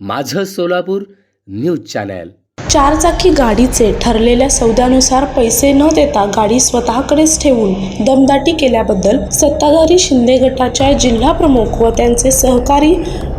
माझं Solapur news channel. चारचाकी गाडीचे ठरलेल्या सौद्यानुसार पैसे न देता गाडी स्वतःकडेच ठेवून दमदाटी केल्याबद्दल सत्ताधारी शिंदे गटाच्या जिल्हा प्रमुख व त्यांचे सहकारी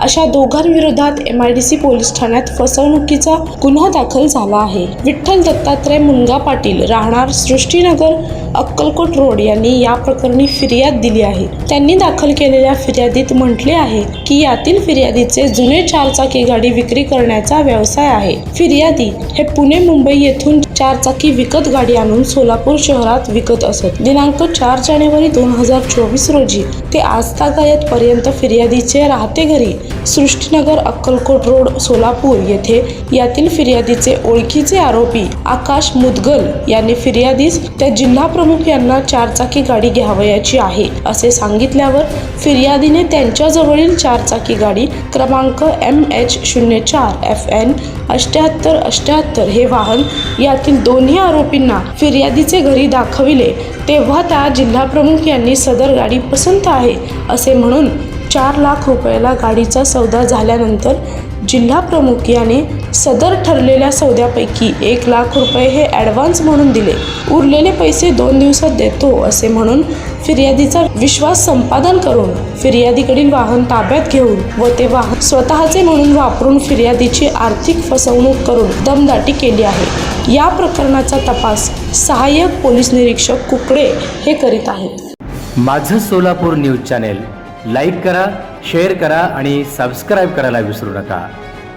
अशा दोघांविरोधात M I D C police ठाण्यात फसवणुकीचा गुन्हा दाखल झाला आहे. विठ्ठल दत्तात्रय मुनगा पाटील राहणार सृष्टीनगर अक्कलकोट रोड यांनी या प्रकरणी फिर्याद दिली आहे. त्यांनी दाखल केलेल्या फिर्यादीत म्हटले आहे की यातील फिर्यादीचे जुने चारचाकी गाडी विक्री करण्याचा व्यवसाय आहे. फिर्यादी हे पुणे मुंबई येथून चारचाकी विकत गाडी आणून सोलापूर शहरात विकत असत. दिनांक चार जानेवारी दोन हजार चोवीस रोजी ते आजतागायत पर्यंत फिर्यादीचे राहते घरी सृष्टीनगर अक्कलकोट रोड सोलापूर येथे यातील फिर्यादीचे ओळखीचे आरोपी आकाश मुदगल यांनी फिर्यादीस त्या जिल्हा प्रमुख यांना चारचाकी गाडी घ्यावयाची आहे असे सांगितल्यावर फिर्यादीने त्यांच्याजवळील चारचाकी गाडी क्रमांक एम एच शून्य चार एफ एन अष्ट्याहत्तर अष्ट्याहत्तर हे वाहन यातील दोन्ही आरोपींना फिर्यादीचे घरी दाखविले. तेव्हा त्या जिल्हाप्रमुख यांनी सदर गाडी पसंत आहे असे म्हणून चार लाख रुपयाला गाडीचा सौदा झाल्यानंतर जिल्हाप्रमुख याने सदर ठरलेल्या सौद्यापैकी एक लाख रुपये हे ॲडव्हान्स म्हणून दिले. उरलेले पैसे दोन दिवसात देतो असे म्हणून फिर्यादीचा विश्वास संपादन करून फिर्यादीकडील वाहन ताब्यात घेऊन व ते वाहन स्वतःचे म्हणून वापरून फिर्यादीची आर्थिक फसवणूक करून दमदाटी केली आहे. या प्रकरणाचा तपास सहाय्यक पोलीस निरीक्षक कुकडे हे करीत आहेत. माझं सोलापूर न्यूज चॅनेल लाईक करा शेअर करा आणि सबस्क्राईब करायला विसरू नका.